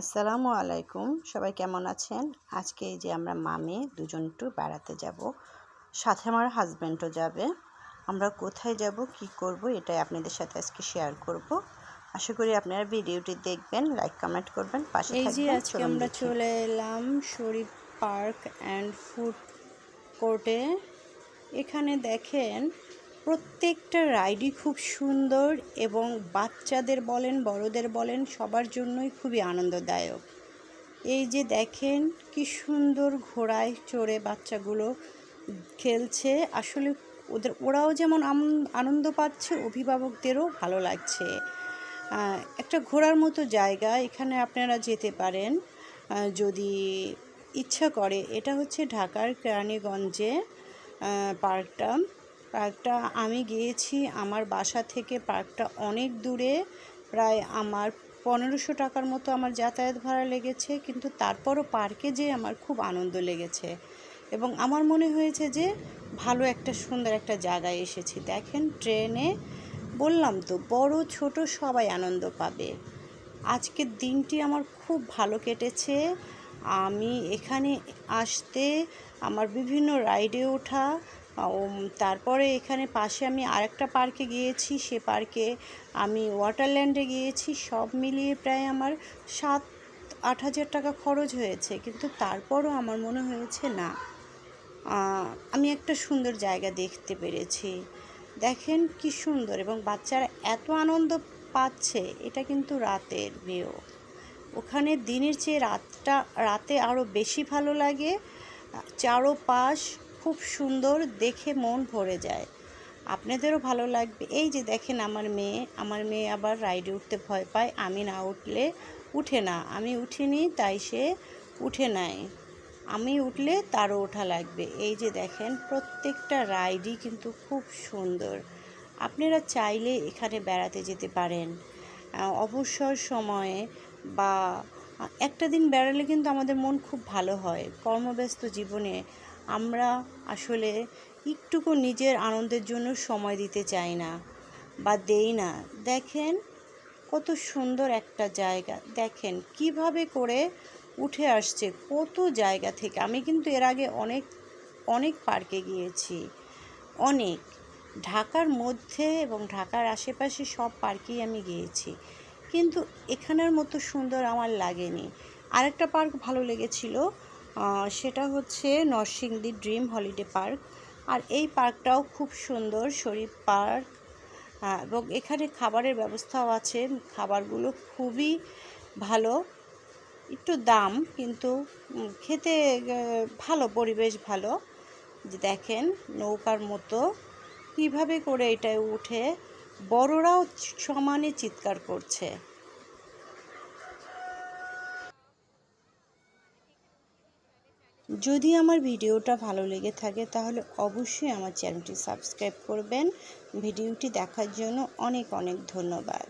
আসসালামু আলাইকুম। সবাই কেমন আছেন? আজকে এই যে আমরা মামে দুজন একটু বেড়াতে যাব। সাথে আমার হাজব্যান্ডও যাবে। আমরা কোথায় যাব কি করব এটাই আপনাদের সাথে আজকে শেয়ার করব। আশা করি আপনারা ভিডিওটি দেখবেন লাইক কমেন্ট করবেন পাশে এই যে আজকে আমরা চলে এলাম শরীফ পার্ক অ্যান্ড ফুড কোর্টে এখানে দেখেন প্রত্যেকটা রাইডই খুব সুন্দর এবং বাচ্চাদের বলেন, বড়দের বলেন, সবার জন্যই খুবই আনন্দদায়ক। এই যে দেখেন কি সুন্দর ঘোড়ায় চড়ে বাচ্চাগুলো খেলছে। আসলে ওদের, ওরাও যেমন আনন্দ পাচ্ছে, অভিভাবকদেরও ভালো লাগছে। একটা ঘোরার মতো জায়গা, এখানে আপনারা যেতে পারেন। যদি ইচ্ছা করে, এটা হচ্ছে ঢাকার কেরানীগঞ্জে পার্কটা। পার্কটা আমি গিয়েছি। আমার বাসা থেকে পার্কটা অনেক দূরে। প্রায় আমার পনেরোশো টাকার মতো আমার যাতায়াত ভাড়া লেগেছে। কিন্তু তারপরও পার্কে যেয়ে আমার খুব আনন্দ লেগেছে। এবং আমার মনে হয়েছে যে, ভালো একটা সুন্দর একটা জায়গায় এসেছি। দেখেন, ট্রেনে বললাম তো, বড়, ছোট, সবাই আনন্দ পাবে। আজকের দিনটি আমার খুব ভালো কেটেছে। আমি এখানে আসতে, আমার বিভিন্ন রাইডে ওঠা তারপরে এখানে পাশে আমি আরেকটা পার্কে গিয়েছি, সে পার্কে আমি ওয়াটারল্যান্ডে গিয়েছি, সব মিলিয়ে প্রায় আমার সাত, আট হাজার টাকা খরচ হয়েছে, কিন্তু তারপরও আমার মনে হয়েছে না। আমি একটা সুন্দর জায়গা দেখতে পেরেছি। দেখেন কি সুন্দর, এবং বাচ্চারা এত আনন্দ পাচ্ছে, এটা কিন্তু রাতের ভিউ ওখানে দিনের চেয়ে রাতটা, রাতে আরও বেশি ভালো লাগে। চারোপাশ খুব সুন্দর দেখে মন ভরে যায়। আপনাদেরও ভালো লাগবে। এই যে দেখেন আমার মেয়ে আমার মেয়ে আবার রাইডে উঠতে ভয় পায়, আমি না উঠলে উঠে না। আমি উঠিনি, তাই সে উঠে নাই। আমি উঠলে তারও ওঠা লাগবে। এই যে দেখেন, প্রত্যেকটা রাইডই কিন্তু খুব সুন্দর। আপনারা চাইলে এখানে বেড়াতে যেতে পারেন। অবসর সময়ে বা একটা দিন বেড়ালে কিন্তু আমাদের মন খুব ভালো হয়। কর্মব্যস্ত জীবনে আমরা আসলে একটুকু নিজের আনন্দের জন্য সময় দিতে চাই না বা দেই না। দেখেন কত সুন্দর একটা জায়গা। দেখেন কীভাবে করে উঠে আসছে কত জায়গা থেকে। আমি কিন্তু এর আগে অনেক অনেক পার্কে গিয়েছি। অনেক। ঢাকার মধ্যে এবং ঢাকার আশেপাশে সব পার্কেই আমি গিয়েছি। কিন্তু এখানের মতো সুন্দর আমার লাগেনি। আরেকটা পার্ক ভালো লেগেছিল। সেটা হচ্ছে নরসিংদী ড্রিম হলিডে পার্ক। আর এই পার্কটাও খুব সুন্দর, শরীফ পার্ক। এবং এখানে খাবারের ব্যবস্থাও আছে। খাবারগুলো খুবই ভালো। একটু দাম, কিন্তু খেতে ভালো, পরিবেশ ভালো। যে দেখেন, নৌকার মতো। কীভাবে করে এটায় উঠে? বড়রাও সমানে চিৎকার করছে। যদি আমার ভিডিওটা ভালো লেগে থাকে তাহলে অবশ্যই আমার চ্যানেলটি সাবস্ক্রাইব করবেন। ভিডিওটি দেখার জন্য অনেক অনেক ধন্যবাদ।